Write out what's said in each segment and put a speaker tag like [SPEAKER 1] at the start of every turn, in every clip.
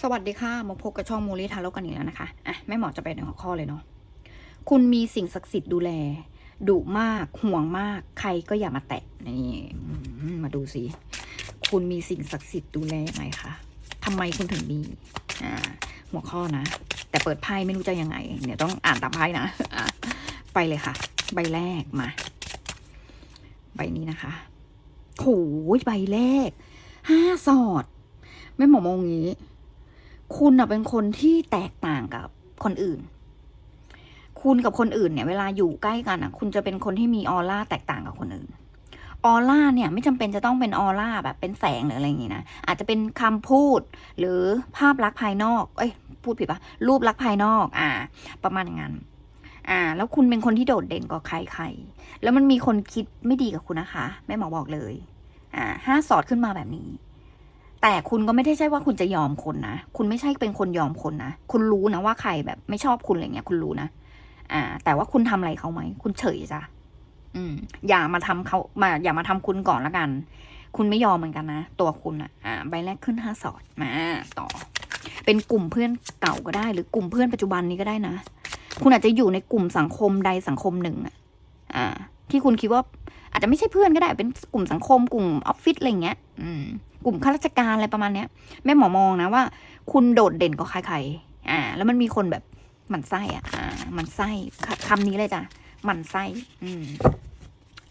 [SPEAKER 1] สวัสดีค่ะมาพบกับช่องมูลิทาโร่กันอีกแล้วนะคะอะแม่หมอจะไปในหัวข้อเลยเนาะคุณมีสิ่งศักดิ์สิทธิ์ดูแลดุมากห่วงมาก ใครก็อย่ามาแตะนี่มาดูสิคุณมีสิ่งศักดิ์สิทธิ์ดูแลยังไงคะทำไมคุณถึงมีอ่าหัวข้อนะ แต่เปิดไพ่ไม่รู้จะยังไงเดี๋ยวต้องอ่านตามไพ่นะะไปเลยค่ะ ใบแรกมา ใบนี้นะคะโหยใบแรกห้าสอดแม่หมอมองงี้ คุณอะเป็นคนที่แตกต่างกับคนอื่น คุณกับคนอื่นเนี่ย เวลาอยู่ใกล้กันอะคุณจะเป็นคนที่มีออร่าแตกต่างกับคนอื่นออร่าเนี่ยไม่จำเป็นจะต้องเป็นออร่าแบบเป็นแสงหรืออะไรอย่างงี้นะอาจจะเป็นคำพูดหรือภาพลักษณ์ภายนอกเอ้ยพูดผิดปะรูปลักษณ์ภายนอก อ่า ประมาณอย่างนั้นอ่า แล้วคุณเป็นคนที่โดดเด่นกว่าใครๆแล้วมันมีคนคิดไม่ดีกับคุณนะคะแม่หมอบอกเลย อ่าห้าสอดขึ้นมาแบบนี้ แต่คุณก็ไม่ได้ใช่ว่าคุณจะยอมคนนะ คุณไม่ใช่เป็นคนยอมคนนะ คุณรู้นะว่าใครแบบไม่ชอบคุณอะไรเงี้ย คุณรู้นะ อ่า แต่ว่าคุณทำอะไรเขาไหม คุณเฉยจ้ะ อืม อย่ามาทำเขามา อย่ามาทำคุณก่อนละกัน คุณไม่ยอมเหมือนกันนะ ตัวคุณอะอ่า ใบแรกขึ้นห้าสอด มา ต่อ เป็นกลุ่มเพื่อนเก่าก็ได้ หรือกลุ่มเพื่อนปัจจุบันนี้ก็ได้นะ คุณอาจจะอยู่ในกลุ่มสังคมใดสังคมหนึ่งอะอ่า ที่คุณคิดว่า อาจจะไม่ใช่เพื่อนก็ได้เป็นกลุ่มสังคมกลุ่มออฟฟิศอะไรเงี้ยอืมกลุ่มข้าราชการอะไรประมาณเนี้ยแม่หมอมองนะว่า คุณโดดเด่นกว่าใครๆอ่า แล้วมันมีคนแบบหมันไส้อะอ่าหมันไส้คคำนี้เลยจ้ะหมันไส้อืม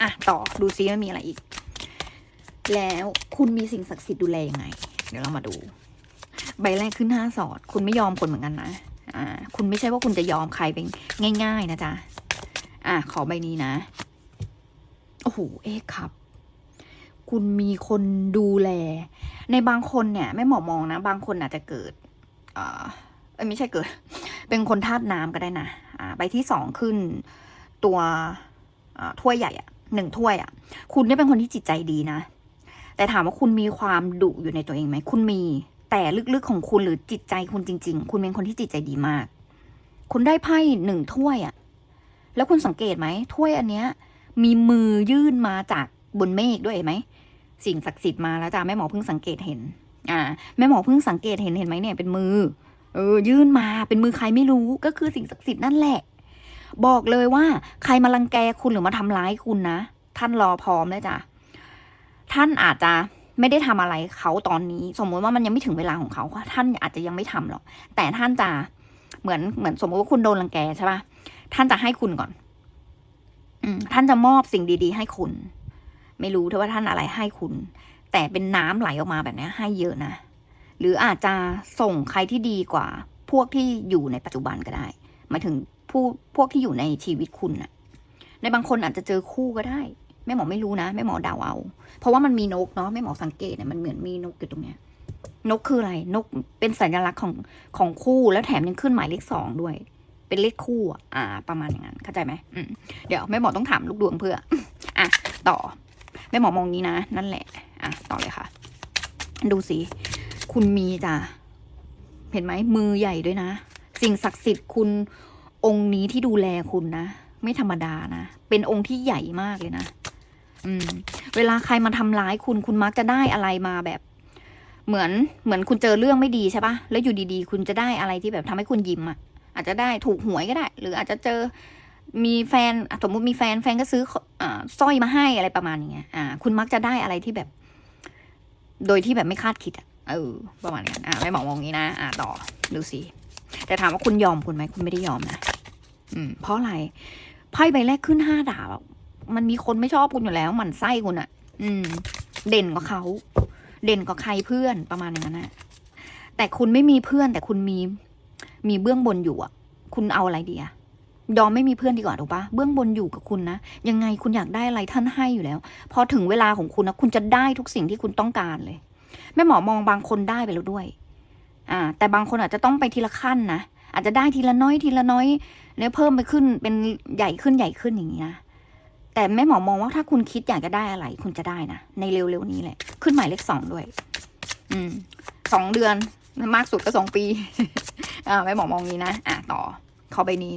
[SPEAKER 1] อะต่อดูซิว่ามีอะไรอีก แล้วคุณมีสิ่งศักดิ์สิทธิ์ดูแลยังไง เดี๋ยวเรามาดู ใบแรกขึ้นห้าสอด คุณไม่ยอมคนเหมือนกันนะอ่า คุณไม่ใช่ว่าคุณจะยอมใครเป็นง่าย ๆ นะจ๊ะอะขอใบนี้นะ โอ้โหเอ๊ะครับ คุณมีคนดูแล ในบางคนเนี่ยแม่หมอมองนะ บางคนอาจจะเกิด เอ้ยไม่ใช่เกิด เป็นคนธาตุน้ำก็ได้นะอ่าใบที่สองขึ้น ตัวอ่าถ้วยใหญ่อะหนึ่งถ้วยอะคุณเนี่ยเป็นคนที่จิตใจดีนะ แต่ถามว่าคุณมีความดุอยู่ในตัวเองไหมคุณมีแต่ลึกๆของคุณหรือจิตใจคุณจริง ๆ คุณเป็นคนที่จิตใจดีมาก คุณได้ไพ่หนึ่งถ้วยอะแล้วคุณสังเกตไหมถ้วยอันเนี้ย มีมือยื่นมาจากบนเมฆด้วยเห็นไหมสิ่งศักดิ์สิทธิ์มาแล้วจ้ะแม่หมอเพิ่งสังเกตเห็น อ่า แม่หมอเพิ่งสังเกตเห็นเห็นไหมเนี่ยเป็นมือ เออ ยื่นมาเป็นมือใครไม่รู้ก็คือสิ่งศักดิ์สิทธิ์นั่นแหละ บอกเลยว่า ใครมารังแกคุณหรือมาทำร้ายคุณนะท่านรอพร้อมเลยจ้ะท่านอาจจะไม่ได้ทำอะไรเขาตอนนี้ สมมติว่ามันยังไม่ถึงเวลาของเขาท่านอาจจะยังไม่ทำหรอกแต่ท่านจะเหมือนเหมือนสมมติว่าคุณโดนรังแกใช่ปะท่านจะให้คุณก่อน ท่านจะมอบสิ่งดี ๆ ให้คุณ ไม่รู้เถอะว่าท่านอะไรให้คุณ แต่เป็นน้ำไหลออกมาแบบนี้ให้เยอะนะ หรืออาจจะส่งใครที่ดีกว่า พวกที่อยู่ในปัจจุบันก็ได้หมายถึงผู้พวกที่อยู่ในชีวิตคุณน่ะ ในบางคนอาจจะเจอคู่ก็ได้แม่หมอไม่รู้นะแม่หมอเดาเอา เพราะว่ามันมีนกเนาะแม่หมอสังเกตเนี่ยมันเหมือนมีนกอยู่ตรงเนี้ยนกคืออะไร นกเป็นสัญลักษณ์ของของคู่แล้วแถมยังขึ้นหมายเลขสองด้วย เป็นเลขคู่อ่า ประมาณอย่างนั้น เข้าใจไหมอืมเดี๋ยวแม่หมอต้องถามลูกดวงเพื่อ อะ ต่อแม่หมอมองนี้นะ นั่นแหละ อะ ต่อเลยค่ะ ดูสิ คุณมีจ้ะ เห็นไหม มือใหญ่ด้วยนะ สิ่งศักดิ์สิทธิ์คุณองค์นี้ที่ดูแลคุณนะ ไม่ธรรมดานะ เป็นองค์ที่ใหญ่มากเลยนะ อืม เวลาใครมาทำร้ายคุณ คุณมักจะได้อะไรมาแบบเหมือนเหมือนคุณเจอเรื่องไม่ดีใช่ปะแล้วอยู่ดีๆ คุณจะได้อะไรที่แบบทำให้คุณยิ้มอะ อาจจะได้ถูกหวยก็ได้ หรืออาจจะเจอมีแฟนสมมติมีแฟนแฟนก็ซื้ออสร้อยมาให้อะไรประมาณอย่างเงี้ยอ่า คุณมักจะได้อะไรที่แบบ โดยที่แบบไม่คาดคิดอะเออประมาณนั้นอ่าไม่หมอมองงี้นะ อ่าต่อดูสิแต่ถามว่าคุณยอมคุณไหมคุณไม่ได้ยอมนะอืม เพราะอะไรไพ่ใบแรกขึ้นห้าดาบมันมีคนไม่ชอบคุณอยู่แล้วหมันไส้คุณอะ อืม เด่นกว่าเขาเด่นกว่าใครเพื่อนประมาณอย่างนั้นนะแต่คุณไม่มีเพื่อน แต่คุณมี มีเบื้องบนอยู่อะคุณเอาอะไรดีอะยอมไม่มีเพื่อนดีกว่าถูกปะเบื้องบนอยู่กับคุณนะ ยังไงคุณอยากได้อะไรท่านให้อยู่แล้ว พอถึงเวลาของคุณนะคุณจะได้ทุกสิ่งที่คุณต้องการเลย แม่หมอมองบางคนได้ไปแล้วด้วย อ่า แต่บางคนอาจจะต้องไปทีละขั้นนะอาจจะได้ทีละน้อยทีละน้อยเนี่ยเพิ่มไปขึ้นเป็นใหญ่ขึ้นใหญ่ขึ้นอย่างนี้นะแต่แม่หมอมองว่าถ้าคุณคิดอยากจะได้อะไร คุณจะได้นะในเร็วๆนี้แหละ ขึ้นหมายเลขสองด้วย อืมสองเดือนมากสุดก็สองปี อ่าแม่หมอมองงี้นะ อะต่อ ขอใบนี้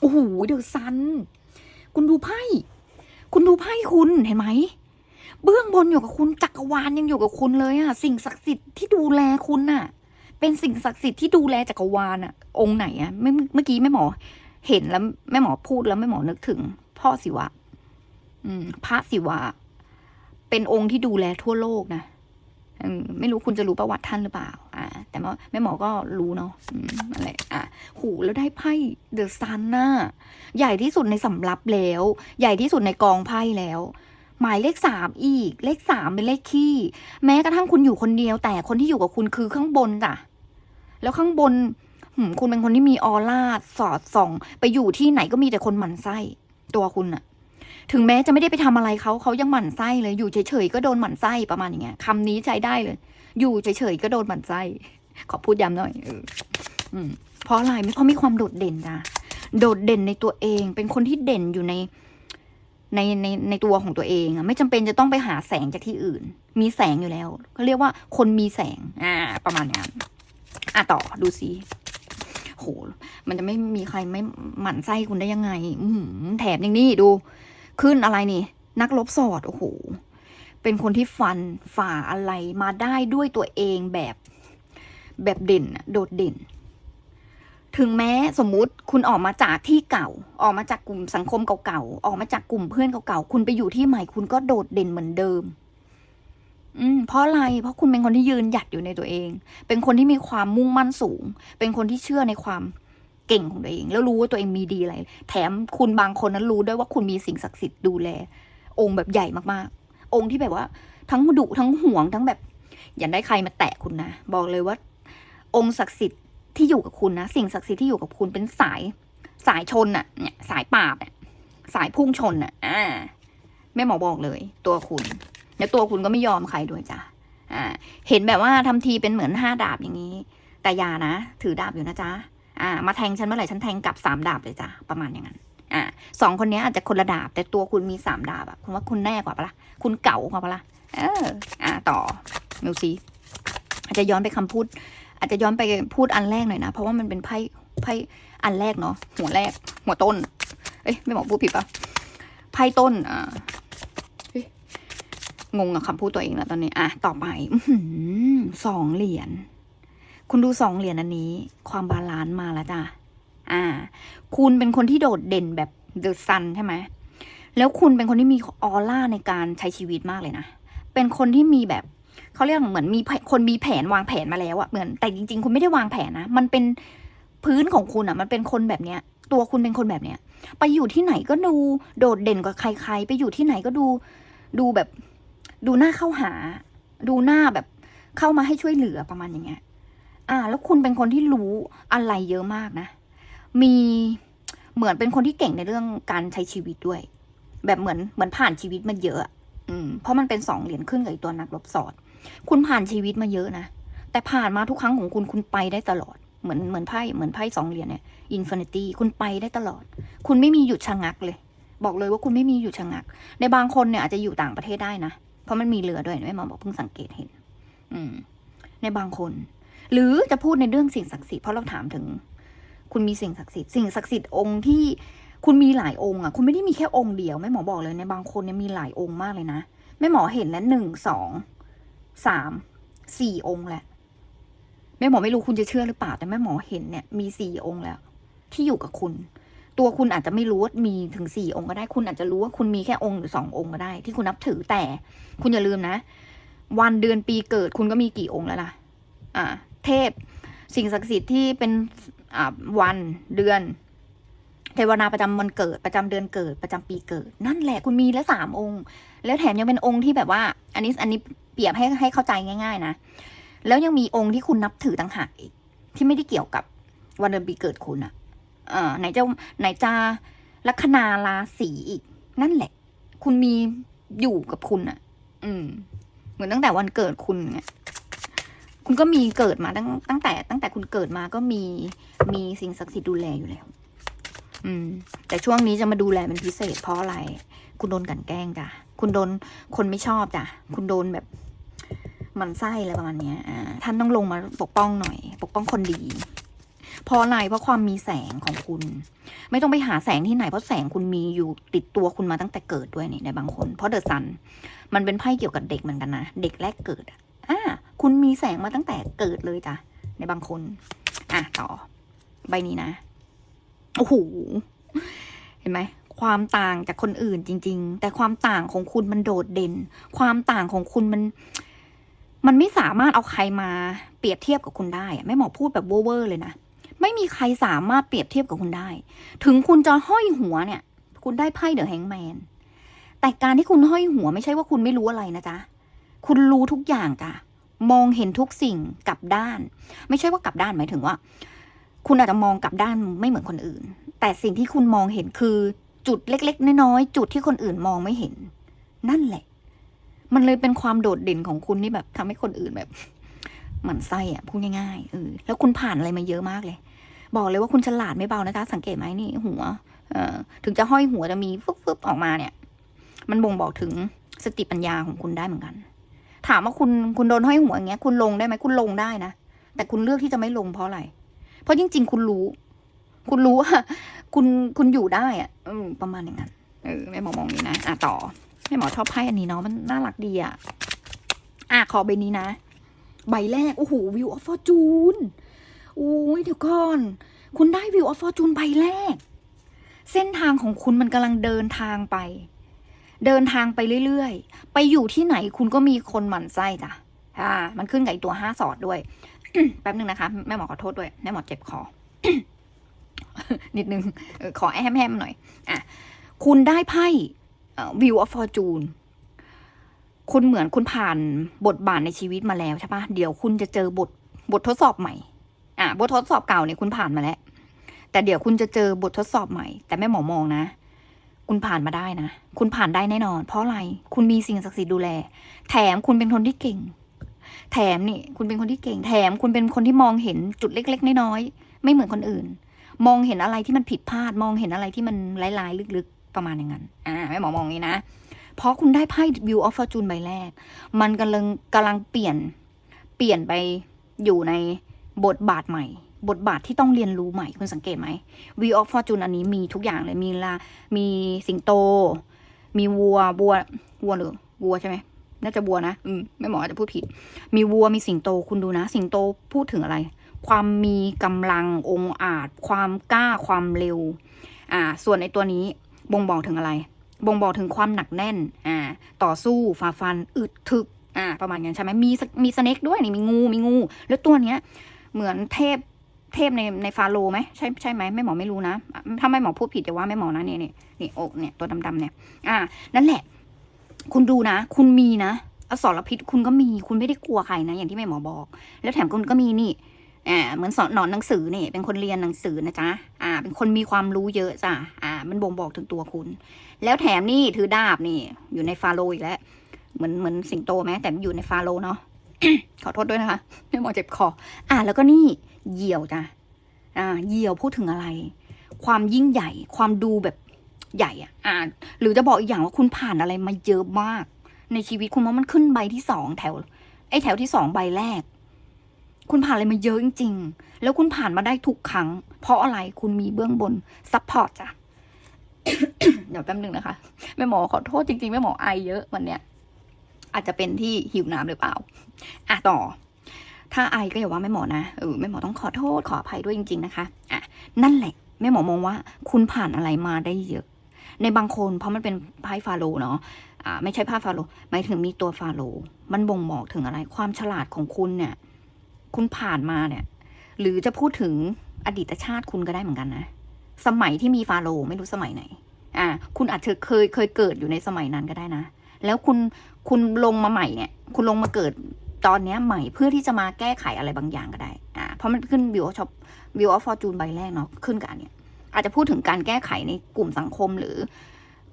[SPEAKER 1] โอ้โหเดอะซัน คุณดูไพ่ คุณดูไพ่คุณเห็นไหม เบื้องบนอยู่กับคุณจักรวาลยังอยู่กับคุณเลยอะสิ่งศักดิ์สิทธิ์ที่ดูแลคุณน่ะ เป็นสิ่งศักดิ์สิทธิ์ที่ดูแลจักรวาลอะองค์ไหนอะเมื่อเมื่อกี้แม่หมอ เห็นแล้วแม่หมอพูดแล้วแม่หมอนึกถึง พ่อศิวะ อืม พระศิวะ เป็นองค์ที่ดูแลทั่วโลกนะ ไม่รู้คุณจะรู้ประวัติท่านหรือเปล่า อ่า แต่แม่หมอก็รู้เนาะอะไรอะหูแล้วได้ไพ่เดอะซันน่ะใหญ่ที่สุดในสำรับแล้ว ใหญ่ที่สุดในกองไพ่แล้ว หมายเลขสามอีก เลขสามเป็นเลขขี้ แม้กระทั่งคุณอยู่คนเดียว แต่คนที่อยู่กับคุณคือข้างบนจ้ะ แล้วข้างบนหืมคุณเป็นคนที่มีออร่าสอดส่อง ไปอยู่ที่ไหนก็มีแต่คนหมั่นไส้ ตัวคุณอะ ถึงแม้จะไม่ได้ไปทำอะไรเขาเขายังหมั่นไส้เลย อยู่เฉยๆก็โดนหมั่นไส้ประมาณอย่างเงี้ยคำนี้ใจได้เลย อยู่เฉยๆก็โดนหมั่นไส้ ขอพูดย้ำหน่อยเอออืมเพราะอะไรเพราะมีความโดดเด่นจ้ะโดดเด่นในตัวเอง เป็นคนที่เด่นอยู่ในในในในตัวของตัวเองอะไม่จำเป็นจะต้องไปหาแสงจากที่อื่น มีแสงอยู่แล้วก็เรียกว่าคนมีแสง อ่า ประมาณนั้นอะต่อดูสิโห มันจะไม่มีใครไม่หมั่นไส้คุณได้ยังไง อือแถมอย่างนี้ดู ขึ้นอะไรนี่ นักลบสอด โอ้โห เป็นคนที่ฟันฝ่าอะไรมาได้ด้วยตัวเองแบบ แบบเด่น โดดเด่น ถึงแม้สมมุติคุณออกมาจากที่เก่า ออกมาจากกลุ่มสังคมเก่าๆ ออกมาจากกลุ่มเพื่อนเก่าๆ คุณไปอยู่ที่ใหม่คุณก็โดดเด่นเหมือนเดิม อืม เพราะอะไร เพราะคุณเป็นคนที่ยืนหยัดอยู่ในตัวเอง เป็นคนที่มีความมุ่งมั่นสูง เป็นคนที่เชื่อในความ เก่งของตัวเอง แล้วรู้ว่าตัวเองมีดีอะไร แถมคุณบางคนนั้นรู้ด้วยว่าคุณมีสิ่งศักดิ์สิทธิ์ดูแล องค์แบบใหญ่มากๆ องค์ที่แบบว่า ทั้งดุทั้งห่วงทั้งแบบ อย่าได้ใครมาแตะคุณนะบอกเลยว่า องค์ศักดิ์สิทธิ์ที่อยู่กับคุณนะสิ่งศักดิ์สิทธิ์ที่อยู่กับคุณเป็นสายสายชนน่ะเนี่ยสายปราบเนี่ยสายพุ่งชนน่ะอ่าแม่หมอบอกเลย ตัวคุณแล้วตัวคุณก็ไม่ยอมใครด้วยจ้ะอ่า เห็นแบบว่าทำทีเป็นเหมือนห้าดาบอย่างนี้ แต่อยานะ ถือดาบอยู่นะจ๊ะ อ่ามาแทงฉันเมื่อไหร่ฉันแทงกลับสามดาบเลยจ้ะประมาณอย่างนั้นอ่าสองคนนี้อาจจะคนละดาบ แต่ตัวคุณมีสามดาบอะคุณว่าคุณแน่กว่าปะล่ะคุณเก่ากว่าปะล่ะเอออ่าต่อดูสิอาจจะย้อนไปคำพูด อาจจะย้อนไปพูดอันแรกหน่อยนะ เพราะว่ามันเป็นไพ่ไพ่อันแรกเนาะหัวแรก หัวต้น เอ้ยไม่บอกพูดผิดปะไพ่ต้นอ่างงกับคำพูดตัวเองแล้วตอนนี้ อะ ต่อไปอสองเหรียญ คุณดูสองเหรียญอันนี้ ความบาลานซ์มาแล้วจ้ะอ่า คุณเป็นคนที่โดดเด่นแบบเดอะซันใช่ไหมแล้วคุณเป็นคนที่มีออร่าในการใช้ชีวิตมากเลยนะ เป็นคนที่มีแบบเขาเรียกเหมือนมีคนมีแผนวางแผนมาแล้วอะเหมือนแต่จริง ๆ คุณไม่ได้วางแผนนะ มันเป็นพื้นของคุณอะมันเป็นคนแบบเนี้ย ตัวคุณเป็นคนแบบเนี้ย ไปอยู่ที่ไหนก็ดูโดดเด่นกว่าใคร ๆ ไปอยู่ที่ไหนก็ดู ดูแบบ ดูหน้าเข้าหา ดูหน้าแบบเข้ามาให้ช่วยเหลือประมาณอย่างเงี้ย อ่า แล้วคุณเป็นคนที่รู้อะไรเยอะมากนะ มีเหมือนเป็นคนที่เก่งในเรื่องการใช้ชีวิตด้วย แบบเหมือนเหมือนผ่านชีวิตมาเยอะ อืม เพราะมันเป็นสองเหรียญขึ้นกับอีกตัวนักรบสอด คุณผ่านชีวิตมาเยอะนะ แต่ผ่านมาทุกครั้งของคุณคุณไปได้ตลอด เหมือนเหมือนไพ่เหมือนไพ่สองเหรียญเนี่ยอินฟินิตี้คุณไปได้ตลอด คุณไม่มีหยุดชะงักเลย บอกเลยว่าคุณไม่มีหยุดชะงัก ในบางคนเนี่ยอาจจะอยู่ต่างประเทศได้นะ เพราะมันมีเรือด้วยไม่มาบอกเพิ่งสังเกตเห็น อืม ในบางคน หรือจะพูดในเรื่องสิ่งศักดิ์สิทธิ์เพราะเราถามถึง คุณมีสิ่งศักดิ์สิทธิ์สิ่งศักดิ์สิทธิ์องค์ที่คุณมีหลายองค์อะ คุณไม่ได้มีแค่องค์เดียวแม่หมอบอกเลยในบางคนเนี่ยมีหลายองค์มากเลยนะแม่หมอเห็นแล้วหนึ่งสองสามสี่องค์แหละแม่หมอไม่รู้คุณจะเชื่อหรือเปล่า แต่แม่หมอเห็นเนี่ยมีสี่องค์แล้ว ที่อยู่กับคุณ ตัวคุณอาจจะไม่รู้ว่ามีถึงสี่องค์ก็ได้ คุณอาจจะรู้ว่าคุณมีแค่องค์หรือสององค์ก็ได้ ที่คุณนับถือแต่ คุณอย่าลืมนะ วันเดือนปีเกิดคุณก็มีกี่องค์แล้วล่ะ อ่า เทพ สิ่งศักดิ์สิทธิ์ที่เป็นวันเดือน เทวนาประจำวันเกิดประจำเดือนเกิดประจำปีเกิด นั่นแหละคุณมีแล้วสามองค์ แล้วแถมยังเป็นองค์ที่แบบว่า อันนี้อันนี้เปรียบให้ให้เข้าใจง่าย ๆ นะ แล้วยังมีองค์ที่คุณนับถือต่างหากอีกที่ไม่ได้เกี่ยวกับวันเดือนปีเกิดคุณอะเอ่าไหนจะไหนจะลัคนาราศีอีก นั่นแหละ คุณมีอยู่กับคุณอะอืม เหมือนตั้งแต่วันเกิดคุณเนี่ย คุณก็มีเกิดมาตั้งตั้งแต่ ตั้งแต่คุณเกิดมาก็มีมีสิ่งศักดิ์สิทธิ์ดูแลอยู่แล้ว อืม แต่ช่วงนี้จะมาดูแลเป็นพิเศษเพราะอะไร คุณโดนกันแกล้งจ้ะคุณโดนคนไม่ชอบจ้ะคุณโดนแบบมันไส้อะไรประมาณเนี้ยอ่าท่านต้องลงมาปกป้องหน่อย ปกป้องคนดีเพราะอะไรเพราะความมีแสงของคุณ ไม่ต้องไปหาแสงที่ไหนเพราะแสงคุณมีอยู่ติดตัวคุณมาตั้งแต่เกิดด้วยนี่ในบางคน เพราะเดอะซันมันเป็นไพ่เกี่ยวกับเด็กเหมือนกันนะเด็กแรกเกิดอะอ่า คุณมีแสงมาตั้งแต่เกิดเลยจ้ะ ในบางคน อะ ต่อ ใบนี้นะ โอ้โห เห็นไหม ความต่างจากคนอื่นจริง ๆ แต่ความต่างของคุณมันโดดเด่น ความต่างของคุณมัน มันไม่สามารถเอาใครมาเปรียบเทียบกับคุณได้แม่หมอพูดแบบเวอร์เลยนะ ไม่มีใครสามารถเปรียบเทียบกับคุณได้ ถึงคุณจะห้อยหัวเนี่ย คุณได้ไพ่เดอะแฮงแมน แต่การที่คุณห้อยหัวไม่ใช่ว่าคุณไม่รู้อะไรนะจ๊ะ คุณรู้ทุกอย่างจ้ะ มองเห็นทุกสิ่งกลับด้าน ไม่ใช่ว่ากลับด้านหมายถึงว่า คุณอาจจะมองกลับด้านไม่เหมือนคนอื่น แต่สิ่งที่คุณมองเห็นคือจุดเล็ก ๆ น้อยๆจุดที่คนอื่นมองไม่เห็น นั่นแหละ มันเลยเป็นความโดดเด่นของคุณที่แบบทำให้คนอื่นแบบหมั่นไส้อะพูดง่ายๆเออแล้วคุณผ่านอะไรมาเยอะมากเลย บอกเลยว่าคุณฉลาดไม่เบานะคะ สังเกตไหมนี่หัวเอ่อถึงจะห้อยหัวจะมีฟึบฟึบออกมาเนี่ย มันบ่งบอกถึงสติปัญญาของคุณได้เหมือนกัน ถามว่าคุณคุณโดนห้อยหัวอย่างเงี้ย คุณลงได้ไหมคุณลงได้นะแต่คุณเลือกที่จะไม่ลงเพราะอะไร เพราะจริง ๆ คุณรู้ คุณรู้ว่าคุณคุณอยู่ได้อะอืมประมาณอย่างนั้นเออแม่หมอมองนี้นะอะต่อแม่หมอชอบไพ่อันนี้เนาะมันน่ารักดีอะอะขอใบนี้นะ ใบแรกโอ้โหวิวออฟฟอร์จูนโอ้ยเดี๋ยวก่อน คุณได้วิวออฟฟอร์จูนใบแรก เส้นทางของคุณมันกำลังเดินทางไป เดินทางไปเรื่อยๆ ไปอยู่ที่ไหนคุณก็มีคนหมั่นไส้จ้ะอ่า มันขึ้นกับตัวห้าสอดด้วย แป๊บนึงนะคะ แม่หมอขอโทษด้วย แม่หมอเจ็บคอ นิดนึงเออขอแฮมๆหน่อย อะ คุณได้ไพ่วิวออฟฟอร์จูนคุณเหมือนคุณผ่านบทบาทในชีวิตมาแล้วใช่ปะเดี๋ยวคุณจะเจอบทบททดสอบใหม่ อะ บททดสอบเก่าเนี่ยคุณผ่านมาแล้ว แต่เดี๋ยวคุณจะเจอบททดสอบใหม่ แต่แม่หมอมองนะ คุณผ่านมาได้นะ คุณผ่านได้แน่นอน เพราะอะไร คุณมีสิ่งศักดิ์สิทธิ์ดูแล แถมคุณเป็นคนที่เก่ง แถมนี่ คุณเป็นคนที่เก่ง แถมคุณเป็นคนที่มองเห็นจุดเล็ก ๆ น้อยๆ ไม่เหมือนคนอื่น มองเห็นอะไรที่มันผิดพลาด มองเห็นอะไรที่มันร้ายๆ ลึกๆ ประมาณอย่างนั้น อ่าแม่หมอมองอย่างนี้นะ เพราะคุณได้ไพ่ View of Fortune ใบแรก มันกำลังกำลังเปลี่ยน เปลี่ยนไปอยู่ในบทบาทใหม่ บทบาทที่ต้องเรียนรู้ใหม่คุณสังเกตไหม View of Fortune อันนี้มีทุกอย่างเลยมีลา มีสิงโต มีวัววัววัวหรือวัวใช่ไหมน่าจะวัวนะ อืมไม่หมออาจจะพูดผิด มีวัวมีสิงโตคุณดูนะ สิงโตพูดถึงอะไร ความมีกำลังองอาจ ความกล้าความเร็ว อ่า ส่วนในตัวนี้บ่งบอกถึงอะไร บ่งบอกถึงความหนักแน่น อ่า ต่อสู้ฝ่าฟันอึดถึก อ่า ประมาณนั้นใช่ไหมมีสมีสเน็กด้วยนี่มีงูมีงู แล้วตัวเนี้ย เหมือนเทพ เทพในในฟาโรไหมใช่ใช่ไหมแม่หมอไม่รู้นะ ถ้าแม่หมอพูดผิดจะว่าแม่หมอนะเนี่ยนี่นี่อกเนี่ยตัวดำๆเนี่ย อ่า นั่นแหละ คุณดูนะ คุณมีนะอสรพิษคุณก็มีคุณไม่ได้กลัวใครนะ อย่างที่แม่หมอบอก แล้วแถมคุณก็มีนี่อ่าเหมือนสอนหนอนหนังสือนี่เป็นคนเรียนหนังสือนะจ๊ะอ่า เป็นคนมีความรู้เยอะจ้ะอ่า มันบ่งบอกถึงตัวคุณ แล้วแถมนี่ถือดาบนี่ อยู่ในฟาโรอีกแล้วเหมือนเหมือนสิงโตไหมแต่อยู่ในฟาโรเนาะขอโทษด้วยนะคะแม่หมอเจ็บคออ่าแล้วก็นี่ เหี่ยวจ้ะอ่าเหี่ยวพูดถึงอะไร ความยิ่งใหญ่ ความดูแบบใหญ่อะอ่าหรือจะบอกอีกอย่างว่าคุณผ่านอะไรมาเยอะมาก ในชีวิตคุณว่ามันขึ้นใบที่สองแถว ไอ้แถวที่สองใบแรก คุณผ่านอะไรมาเยอะจริง ๆ แล้วคุณผ่านมาได้ทุกครั้ง เพราะอะไรคุณมีเบื้องบนซัพพอร์ตจ้ะเดี๋ยวแป๊บนึงนะคะแม่หมอขอโทษจริงๆแม่หมอไอเยอะวันเนี้ยอาจจะเป็นที่หิวน้ำหรือเปล่า อะต่อ ถ้าไอก็อย่าว่าแม่หมอนะเออแม่หมอต้องขอโทษขออภัยด้วยจริง ๆนะคะอะนั่นแหละแม่หมอมองว่า คุณผ่านอะไรมาได้เยอะ ในบางคนเพราะมันเป็นไพ่ฟาโร่เนาะอ่าไม่ใช่ผ้าฟาโรห์หมายถึงมีตัวฟาโร่มันบ่งบอกถึงอะไร ความฉลาดของคุณเนี่ย คุณผ่านมาเนี่ย หรือจะพูดถึงอดีตชาติคุณก็ได้เหมือนกันนะสมัยที่มีฟาโร่ไม่รู้สมัยไหน อ่า คุณอาจจะเคยเคยเกิดอยู่ในสมัยนั้นก็ได้นะ แล้วคุณคุณลงมาใหม่เนี่ย คุณลงมาเกิด ตอนนี้ใหม่เพื่อที่จะมาแก้ไขอะไรบางอย่างก็ได้อ่าเพราะมันขึ้นวิวออฟวิวออฟฟอร์จูนใบแรกเนาะขึ้นกับอันเนี้ยอาจจะพูดถึงการแก้ไขในกลุ่มสังคมหรือ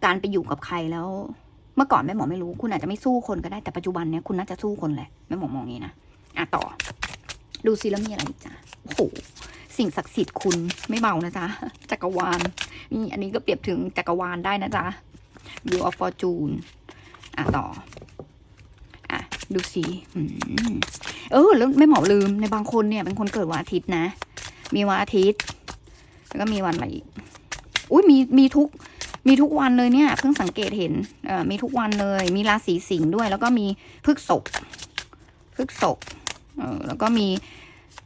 [SPEAKER 1] การไปอยู่กับใครแล้ว เมื่อก่อนแม่หมอไม่รู้ คุณอาจจะไม่สู้คนก็ได้แต่ปัจจุบันเนี้ยคุณน่าจะสู้คนแหละแม่หมอมองอย่างนี้นะอะต่อ ดูซิแล้วมีอะไรอีกจ้ะโอ้โหสิ่งศักดิ์สิทธิ์คุณไม่เบานะจ๊ะจักรวาลนี่อันนี้ก็เปรียบถึงจักรวาลได้นะจ๊ะ View of Fortune อะต่อ ดูสิเออแล้วไม่หมอลืมในบางคนเนี่ยเป็นคนเกิดวันอาทิตย์นะ มีวันอาทิตย์ แล้วก็มีวันอะไรอีกอุ้ยมีมีทุกมีทุกวันเลยเนี่ย เพิ่งสังเกตเห็นเอ่อมีทุกวันเลย มีราศีสิงห์ด้วย แล้วก็มีพฤกษกพฤกษกเออแล้วก็มี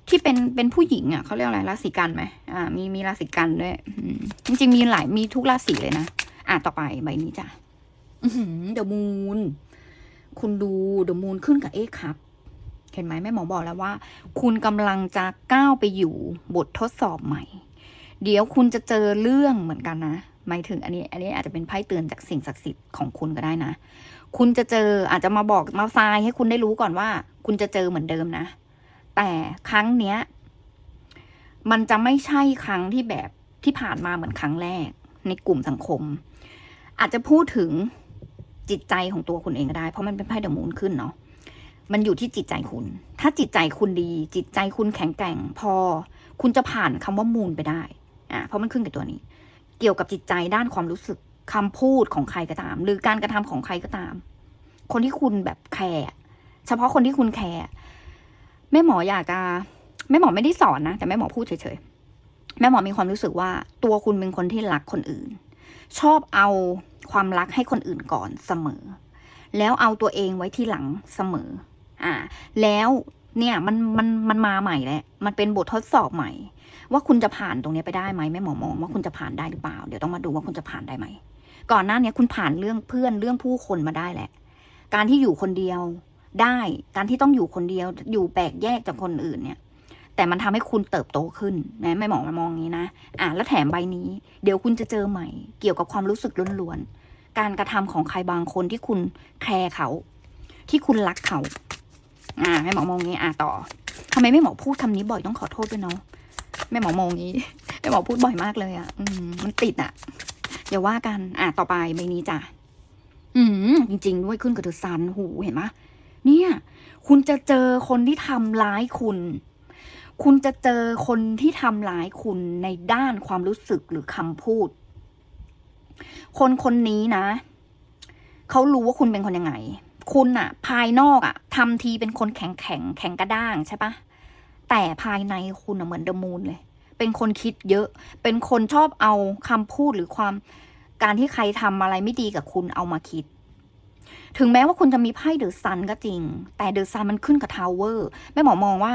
[SPEAKER 1] ที่เป็นเป็นผู้หญิงอะเขาเรียกอะไรราศีกันไหมอ่า มีมีราศีกันด้วยอืมจริงๆมีหลายมีทุกราศีเลยนะอะต่อไปใบนี้จ้ะเดอะมูน คุณดูเดอะมูนขึ้นกับเอ๊ครับ เห็นไหมแม่หมอบอกแล้วว่า คุณกำลังจะก้าวไปอยู่บททดสอบใหม่ เดี๋ยวคุณจะเจอเรื่องเหมือนกันนะหมายถึงอันนี้ อันนี้อาจจะเป็นไพ่เตือนจากสิ่งศักดิ์สิทธิ์ของคุณก็ได้นะ คุณจะเจออาจจะมาบอกมาทรายให้คุณได้รู้ก่อนว่า คุณจะเจอเหมือนเดิมนะ แต่ครั้งเนี้ย มันจะไม่ใช่ครั้งที่แบบที่ผ่านมาเหมือนครั้งแรก ในกลุ่มสังคม อาจจะพูดถึง จิตใจของตัวคุณเองก็ได้ เพราะมันเป็นไพ่เดอะมูนขึ้นเนาะมันอยู่ที่จิตใจคุณ ถ้าจิตใจคุณดี จิตใจคุณแข็งแกร่ง พอ คุณจะผ่านคำว่ามูนไปได้อ่าเพราะมันขึ้นกับตัวนี้ เกี่ยวกับจิตใจด้านความรู้สึกคำพูดของใครก็ตาม หรือการกระทำของใครก็ตาม คนที่คุณแบบแคร์เฉพาะคนที่คุณแคร์แม่หมออยากจะแม่หมอไม่ได้สอนนะแต่แม่หมอพูดเฉยๆแม่หมอมีความรู้สึกว่า ตัวคุณเป็นคนที่รักคนอื่น ชอบเอา ความรักให้คนอื่นก่อนเสมอ แล้วเอาตัวเองไว้ที่หลังเสมอ อ่า แล้วเนี่ยมันมันมันมาใหม่แล้วมันเป็นบททดสอบใหม่ ว่าคุณจะผ่านตรงนี้ไปได้ไหมแม่หมอมองว่าคุณจะผ่านได้หรือเปล่า เดี๋ยวต้องมาดูว่าคุณจะผ่านได้ไหม ก่อนหน้านี้คุณผ่านเรื่องเพื่อนเรื่องผู้คนมาได้แหละ การที่อยู่คนเดียวได้ การที่ต้องอยู่คนเดียว อยู่แปลกแยกจากคนอื่นเนี่ย แต่มันทำให้คุณเติบโตขึ้นนะแม่หมอมามองอย่างนี้นะอะแล้วแถมใบนี้ เดี๋ยวคุณจะเจอใหม่ เกี่ยวกับความรู้สึกล้วนๆการกระทำของใครบางคนที่คุณแคร์เขา ที่คุณรักเขา อ่าแม่หมอมองอย่างนี้อะต่อทำไมแม่หมอพูดคำนี้บ่อยต้องขอโทษด้วยเนาะแม่หมอมองอย่างนี้แม่หมอพูดบ่อยมากเลยอะ่ะ อืมมันติดอะ่ะอย่าว่ากันอะต่อไปใบนี้จ้ะอืมจริง ๆ ด้วยขึ้นกับเดอะซันหูเห็นไหมเนี่ย คุณจะเจอคนที่ทำร้ายคุณ คุณจะเจอคนที่ทำร้ายคุณในด้านความรู้สึกหรือคำพูด คนคนนี้นะ เขารู้ว่าคุณเป็นคนยังไง คุณอะภายนอกอะทำทีเป็นคนแข็งแข็งแข็งกระด้างใช่ปะแต่ภายในคุณอะเหมือนเดอะมูนเลย เป็นคนคิดเยอะ เป็นคนชอบเอาคำพูดหรือความการที่ใครทำอะไรไม่ดีกับคุณเอามาคิด ถึงแม้ว่าคุณจะมีไพ่เดอะซันก็จริง แต่เดอะซันมันขึ้นกับทาวเวอร์แม่หมอมองว่า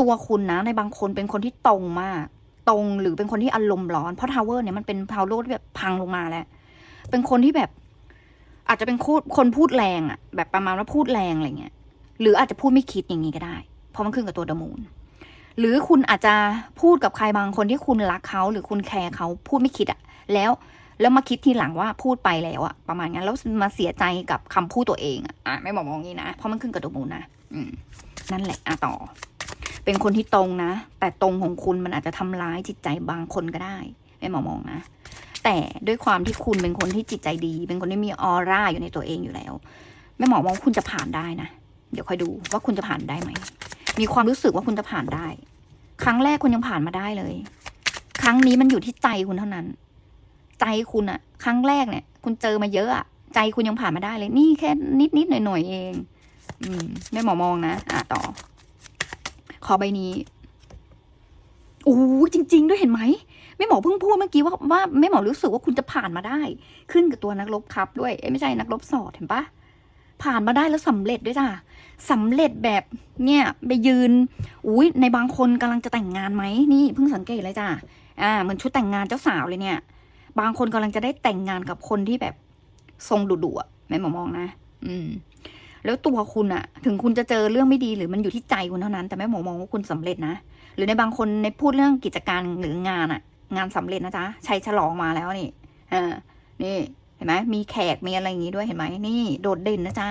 [SPEAKER 1] ตัวคุณนะในบางคนเป็นคนที่ตรงมาก ตรงหรือเป็นคนที่อารมณ์ร้อนเพราะทาวเวอร์เนี่ยมันเป็นทาวเวอร์ที่แบบพังลงมาแล้ว เป็นคนที่แบบ อาจจะเป็นคนคนพูดแรงอะแบบประมาณว่าพูดแรงอะไรเงี้ยหรืออาจจะพูดไม่คิดอย่างนี้ก็ได้ เพราะมันขึ้นกับตัวเดอะมูนหรือคุณอาจจะพูดกับใครบางคนที่คุณรักเขาหรือคุณแคร์เขาพูดไม่คิดอะแล้ว แล้วมาคิดทีหลังว่าพูดไปแล้วอะประมาณนั้นแล้วมาเสียใจกับคำพูดตัวเองอะอะไม่บอกมองงี้นะเพราะมันขึ้นกับตัวมูลนะอืมนั่นแหละอะต่อ เป็นคนที่ตรงนะ แต่ตรงของคุณมันอาจจะทำร้ายจิตใจบางคนก็ได้ ไม่หมอมองนะแต่ด้วยความที่คุณเป็นคนที่จิตใจดี เป็นคนที่มีออร่าอยู่ในตัวเองอยู่แล้วแม่หมอมองคุณจะผ่านได้นะเดี๋ยวค่อยดูว่าคุณจะผ่านได้ไหมมีความรู้สึกว่าคุณจะผ่านได้ ครั้งแรกคุณยังผ่านมาได้เลย ครั้งนี้มันอยู่ที่ใจคุณเท่านั้น ใจคุณอะครั้งแรกเนี่ย คุณเจอมาเยอะอะใจคุณยังผ่านมาได้เลย นี่แค่นิดนิดหน่อยหน่อยเอง อืมแม่หมอมองนะ อะต่อ ขอใบนี้โอ้จริง ๆ ด้วยเห็นไหมแม่หมอเพิ่งพูดเมื่อกี้ว่าว่าแม่หมอรู้สึกว่าคุณจะผ่านมาได้ ขึ้นกับตัวนักรบครับด้วยเอ้ยไม่ใช่นักรบสอดเห็นปะผ่านมาได้แล้วสำเร็จด้วยจ้ะสำเร็จแบบเนี่ย ไปยืนอุ้ยในบางคนกำลังจะแต่งงานไหมนี่เพิ่งสังเกตเลยจ้ะอ่าเหมือนชุดแต่งงานเจ้าสาวเลยเนี่ย บางคนกำลังจะได้แต่งงานกับคนที่แบบทรงดุๆอะแม่หมอมองนะอืม แล้วตัวคุณอะถึงคุณจะเจอเรื่องไม่ดีหรือมันอยู่ที่ใจคุณเท่านั้น แต่แม่หมอมองว่าคุณสำเร็จนะหรือในบางคนในพูดเรื่องกิจการหรืองานอะงานสำเร็จนะจ๊ะชัยฉลองมาแล้วนี่อ่านี่เห็นไหมมีแขกมีอะไรอย่างงี้ด้วยเห็นไหมนี่ โดดเด่นนะจ๊ะ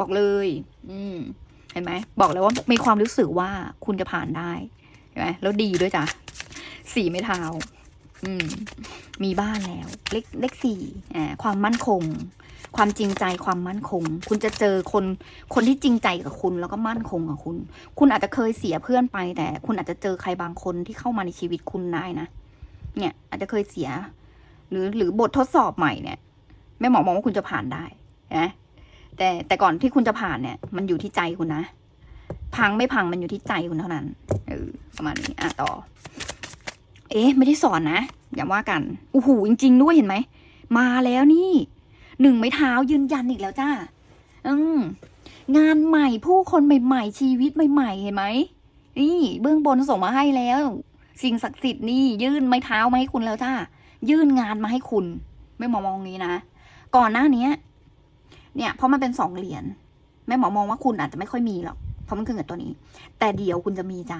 [SPEAKER 1] บอกเลย อืม เห็นไหมบอกเลยว่ามีความรู้สึกว่าคุณจะผ่านได้เห็นไหมแล้วดีด้วยจ้ะสีไม่เท้า อืม มีบ้านแล้ว เลขเลขสี่อ่าความมั่นคง ความจริงใจความมั่นคง คุณจะเจอคนคนที่จริงใจกับคุณ แล้วก็มั่นคงกับคุณ คุณอาจจะเคยเสียเพื่อนไป แต่ คุณอาจจะเจอใครบางคนที่เข้ามาในชีวิตคุณได้นะเนี่ย อาจจะเคยเสีย หรือหรือบททดสอบใหม่เนี่ยแม่หมอมองว่าคุณจะผ่านได้นะแต่แต่ก่อนที่คุณจะผ่านเนี่ย มันอยู่ที่ใจคุณนะพังไม่พังมันอยู่ที่ใจคุณเท่านั้นเออประมาณนี้อะต่อ เอ๊ะ ไม่ได้สอนนะ อย่าว่ากันโอ้โหจริง ๆ ด้วยเห็นไหม มาแล้วนี่ หนึ่งไม้เท้ายืนยันอีกแล้วจ้า อืมงานใหม่ผู้คนใหม่ ๆ ชีวิตใหม่ ๆ เห็นไหม นี่ เบื้องบนส่งมาให้แล้ว สิ่งศักดิ์สิทธิ์นี่ ยื่นไม้เท้ามาให้คุณแล้วจ้า ยื่นงานมาให้คุณ ไม่หมอมองนี้นะ ก่อนหน้าเนี้ย เนี่ย เพราะมันเป็นสองเหรียญแม่หมอมองว่าคุณอาจจะไม่ค่อยมีหรอกเพราะมันขึ้นกับตัวนี้ แต่เดี๋ยวคุณจะมีจ้ะ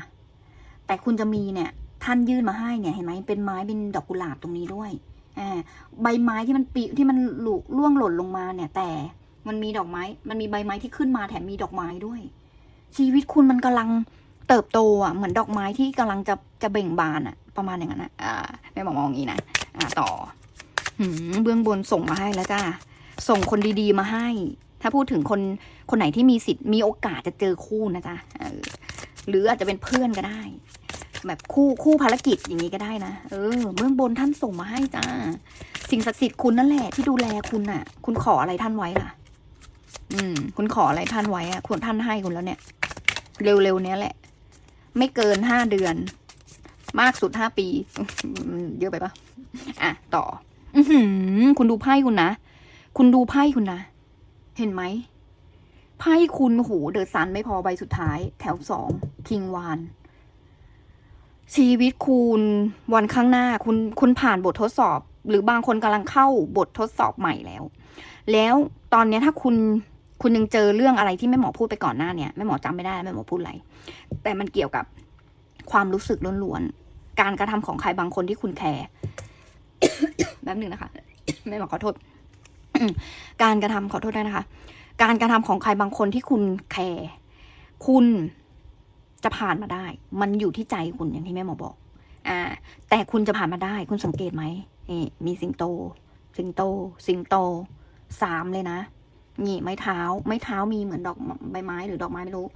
[SPEAKER 1] แต่คุณจะมีเนี่ย ท่านยื่นมาให้เนี่ยเห็นไหมเป็นไม้เป็นดอกกุหลาบตรงนี้ด้วยอ่าใบไม้ที่มันปีที่มันหลุร่วงหล่นลงมาเนี่ย แต่มันมีดอกไม้ มันมีใบไม้ที่ขึ้นมาแถมมีดอกไม้ด้วย ชีวิตคุณมันกำลังเติบโตอะเหมือนดอกไม้ที่กำลังจะจะเบ่งบานอะ ประมาณอย่างนั้นนะอ่าแม่หมอมองอย่างนี้นะอ่าต่อหืมเบื้องบนส่งมาให้แล้วจ้าส่งคนดีๆมาให้ ถ้าพูดถึงคนคนไหนที่มีสิทธิ์มีโอกาสจะเจอคู่นะจ๊ะหรืออาจจะเป็นเพื่อนก็ได้ แบบคู่คู่ภารกิจอย่างนี้ก็ได้นะ เออ เบื้องบนท่านส่งมาให้จ้า สิ่งศักดิ์สิทธิ์คุณนั่นแหละที่ดูแลคุณน่ะ คุณขออะไรท่านไว้ล่ะ อืม คุณขออะไรท่านไว้อะคุณท่านให้คุณแล้วเนี่ย เร็วๆเนี้ยแหละ ไม่เกินห้าเดือน มากสุดห้าปี เยอะไปปะอะ ต่อ อืคุณดูไพ่คุณนะ คุณดูไพ่คุณนะ เห็นไหมไพ่คุณโหเดอะซันไม่พอใบสุดท้าย แถวสองคิงวาน ชีวิตคุณวันข้างหน้าคุณคุณผ่านบททดสอบ หรือบางคนกำลังเข้าบททดสอบใหม่แล้ว แล้วตอนนี้ถ้าคุณคุณยังเจอเรื่องอะไรที่แม่หมอพูดไปก่อนหน้าเนี่ยแม่หมอจำไม่ได้แม่หมอพูดอะไรแต่มันเกี่ยวกับความรู้สึกล้วนๆการกระทำของใครบางคนที่คุณแคร์แป๊บหนึ่งนะคะแม่หมอขอโทษการกระทำขอโทษด้วยนะคะ การกระทำของใครบางคนที่คุณแคร์คุณ จะผ่านมาได้ มันอยู่ที่ใจคุณอย่างที่แม่หมอบอก อ่า แต่คุณจะผ่านมาได้ คุณสังเกตไหมนี่มีสิงโต สิงโต สิงโตสามเลยนะนี่ไม้เท้า ไม้เท้ามีเหมือนดอกใบไม้หรือดอกไม้ไม่รู้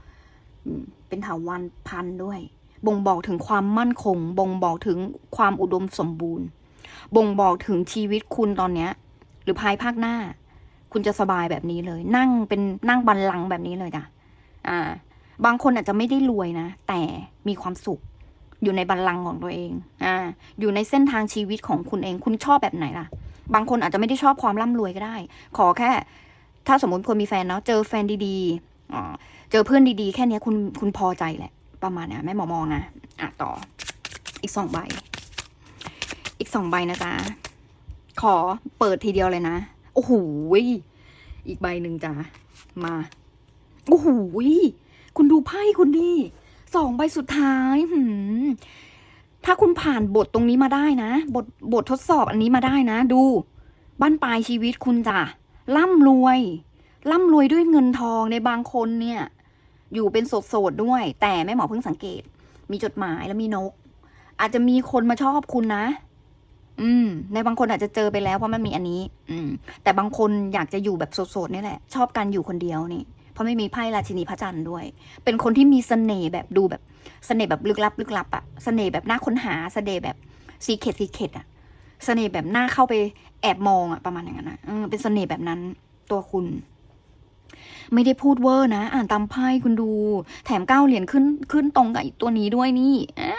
[SPEAKER 1] อืมเป็นเถาวันพันด้วย บ่งบอกถึงความมั่นคง บ่งบอกถึงความอุดมสมบูรณ์ บ่งบอกถึงชีวิตคุณตอนเนี้ย หรือภายภาคหน้า คุณจะสบายแบบนี้เลย นั่งเป็นนั่งบันลังแบบนี้เลยจ้ะอ่า บางคนอาจจะไม่ได้รวยนะ แต่มีความสุข อยู่ในบัลลังก์ของตัวเอง อ่า อยู่ในเส้นทางชีวิตของคุณเอง คุณชอบแบบไหนล่ะ บางคนอาจจะไม่ได้ชอบความร่ำรวยก็ได้ ขอแค่ ถ้าสมมติคนมีแฟนเนาะ เจอแฟนดีๆอ่าเจอเพื่อนดีๆ แค่นี้คุณคุณพอใจแหละ ประมาณนี้แม่หมอมองนะ อะต่อ อีกสองใบ อีกสองใบนะจ๊ะ ขอเปิดทีเดียวเลยนะ โอ้โห อีกใบหนึ่งจ้ะ มา โอ้โห คุณดูไพ่คุณดิสองใบสุดท้ายหืมถ้าคุณผ่านบทตรงนี้มาได้นะ บทบททดสอบอันนี้มาได้นะ ดูบ้านปลายชีวิตคุณจ้ะร่ำรวย ร่ำรวยด้วยเงินทองในบางคนเนี่ย อยู่เป็นโสดๆด้วย แต่แม่หมอเพิ่งสังเกต มีจดหมายแล้วมีนก อาจจะมีคนมาชอบคุณนะ อืม ในบางคนอาจจะเจอไปแล้วเพราะมันมีอันนี้ อืม แต่บางคนอยากจะอยู่แบบโสดๆนี่แหละ ชอบการอยู่คนเดียวนี่ ราะไม่มีไพ่ราชินีพระจันทร์ด้วย เป็นคนที่มีเสน่ห์แบบดูแบบเสน่ห์แบบลึกลับลึกลับอะเสน่ห์แบบน่าค้นหาเสน่ห์แบบซีเคดซีเคดอะเสน่ห์แบบน่าเข้าไปแอบมองอะประมาณอย่างนั้นอะเป็นเสน่ห์แบบนั้นตัวคุณ ไม่ได้พูดเวอร์นะ อ่านตามไพ่คุณดู แถมเก้าเหรียญขึ้นขึ้นตรงกับอีกตัวนี้ด้วยนี่อ่า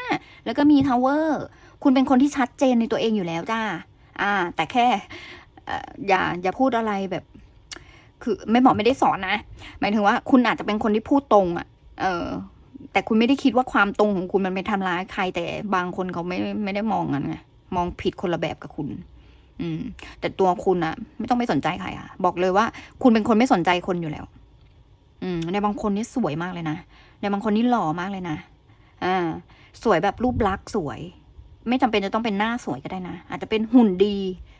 [SPEAKER 1] แล้วก็มีทาวเวอร์คุณเป็นคนที่ชัดเจนในตัวเองอยู่แล้วจ้า อ่า แต่แค่เอ่ออย่าอย่าพูดอะไรแบบ คือไม่บอกไม่ได้สอนนะ หมายถึงว่าคุณอาจจะเป็นคนที่พูดตรงอะ่ะ เออ แต่คุณไม่ได้คิดว่าความตรงของคุณมันไปทำร้ายใคร แต่บางคนเขาไม่ไม่ได้มองกันไงมองผิดคนละแบบกับคุณ อืม แต่ตัวคุณอะไม่ต้องไปสนใจใครค่ะ บอกเลยว่า คุณเป็นคนไม่สนใจคนอยู่แล้ว อืม ในบางคนนี่สวยมากเลยนะในบางคนนี่หล่อมากเลยนะอ่า สวยแบบรูปลักษณ์สวย ไม่จำเป็นจะต้องเป็นหน้าสวยก็ได้นะอาจจะเป็นหุ่นดี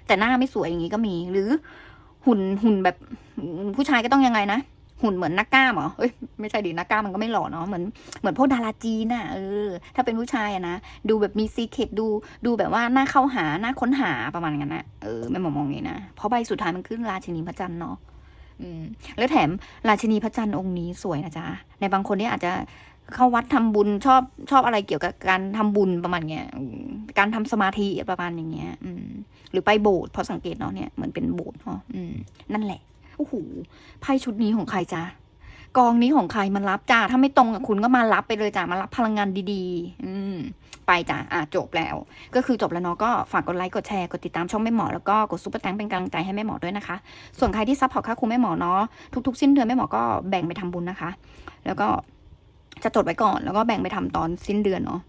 [SPEAKER 1] แต่หน้าไม่สวยอย่างนี้ก็มี หรือ หุ่นหุ่นแบบผู้ชายก็ต้องยังไงนะหุ่นเหมือนนักกล้ามเหรอเอ้ยไม่ใช่ดินักกล้ามมันก็ไม่หล่อเนาะ เหมือนเหมือนพวกดาราจีนน่ะเออ ถ้าเป็นผู้ชายอะนะ ดูแบบมีซีเคดดู ดูแบบว่าหน้าเข้าหา หน้าค้นหาประมาณนั้นนะเออแม่หมอมองอย่างนี้นะ เพราะใบสุดท้ายมันขึ้นราชินีพระจันทร์เนาะ อืม แล้วแถมราชินีพระจันทร์องค์นี้สวยนะจ๊ะ ในบางคนเนี่ยอาจจะ เข้าวัดทำบุญชอบชอบอะไรเกี่ยวกับการทำบุญประมาณเนี้ยการทำสมาธิประมาณอย่างเงี้ย อืม หรือไปโบสถ์เพอสังเกตเนาะเนี่ยเหมือนเป็นโบสถ์เนาะอืม นั่นแหละโอ้โหไพ่ชุดนี้ของใครจ๊ะกองนี้ของใครมันรับจ้าถ้าไม่ตรงกับคุณก็มารับไปเลยจ้ามารับพลังงานดีๆ อืม ไปจ้ะอะจบแล้ว ก็คือจบแล้วเนาะก็ฝากกดไลค์กดแชร์กดติดตามช่องแม่หมอแล้วก็กดซุปเปอร์แตงเป็นกำลังใจให้แม่หมอด้วยนะคะ ส่วนใครที่ซัพพอร์ตค่าครูแม่หมอเนาะทุกๆ สิ้นเดือนแม่หมอก็แบ่งไปทำบุญนะคะ แล้วก็ จะจดไว้ก่อน แล้วก็แบ่งไปทำตอนสิ้นเดือนเนาะ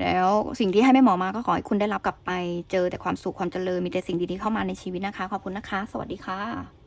[SPEAKER 1] แล้วสิ่งที่ให้แม่หมอมาก็ขอให้คุณได้รับกลับไป เจอแต่ความสุขความเจริญมีแต่สิ่งดีๆเข้ามาในชีวิตนะคะ ขอบคุณนะคะ สวัสดีค่ะ